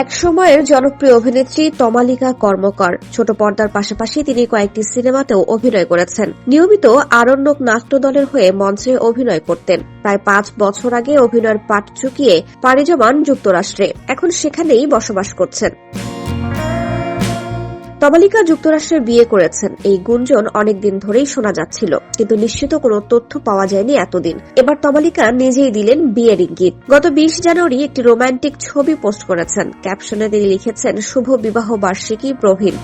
এক সময়ের জনপ্রিয় অভিনেত্রী তমালিকা কর্মকর। ছোট পর্দার পাশাপাশি তিনি কয়েকটি সিনেমাতেও অভিনয় করেছেন। নিয়মিত আরণ্যক নাট্য দলের হয়ে মঞ্চে অভিনয় করতেন। প্রায় পাঁচ বছর আগে অভিনয়ের পাঠ চুকিয়ে পাড়ি জমান যুক্তরাষ্ট্রে। এখন সেখানেই বসবাস করছেন। তমালিকা যুক্তরাষ্ট্রে বিয়ে করেছেন। এই গুঞ্জন অনেকদিন ধরেই শোনা যাচ্ছিল, কিন্তু নিশ্চিত কোনো তথ্য পাওয়া যায়নি এতদিন। এবার তমালিকা নিজেই দিলেন বিয়ের ইঙ্গিত। গত বিশ জানুয়ারি একটি রোমান্টিক ছবি পোস্ট করেছেন। ক্যাপশনে তিনি লিখেছেন, শুভ বিবাহ বার্ষিকী প্রবীণ।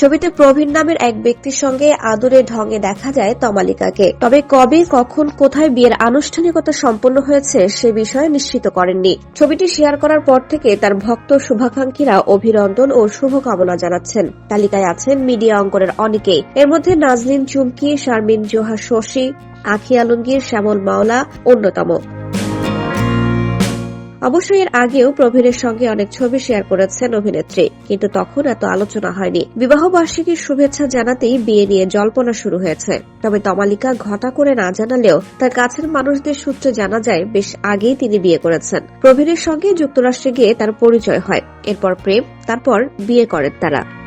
ছবিতে প্রবীণ নামের এক ব্যক্তির সঙ্গে আদরে ঢঙে দেখা যায় তমালিকাকে। তবে কবে, কখন, কোথায় বিয়ের আনুষ্ঠানিকতা সম্পন্ন হয়েছে সে বিষয়ে নিশ্চিত করেননি। ছবিটি শেয়ার করার পর থেকে তার ভক্ত শুভাকাঙ্ক্ষীরা অভিনন্দন ও শুভকামনা জানাচ্ছেন। তালিকায় আছেন মিডিয়া অঙ্কনের অনেকেই। এর মধ্যে নাজলিন চুমকি, শারমিন জোহা শশী, আখি আলমগীর, শ্যামল মাওলা, অন্যতম। অবশ্যই এর আগেও প্রবীরের সঙ্গে অনেক ছবি শেয়ার করেছেন অভিনেত্রী, কিন্তু তখন এত আলোচনা হয়নি। বিবাহ বার্ষিকীর শুভেচ্ছা জানাতেই বিয়ে নিয়ে জল্পনা শুরু হয়েছে। তবে তমালিকা ঘটা করে না জানালেও তার কাছের মানুষদের সূত্রে জানা যায়, বেশ আগেই তিনি বিয়ে করেছেন। প্রবীরের সঙ্গে যুক্তরাষ্ট্রে গিয়ে তার পরিচয় হয়। এরপর প্রেম, তারপর বিয়ে করেন তারা।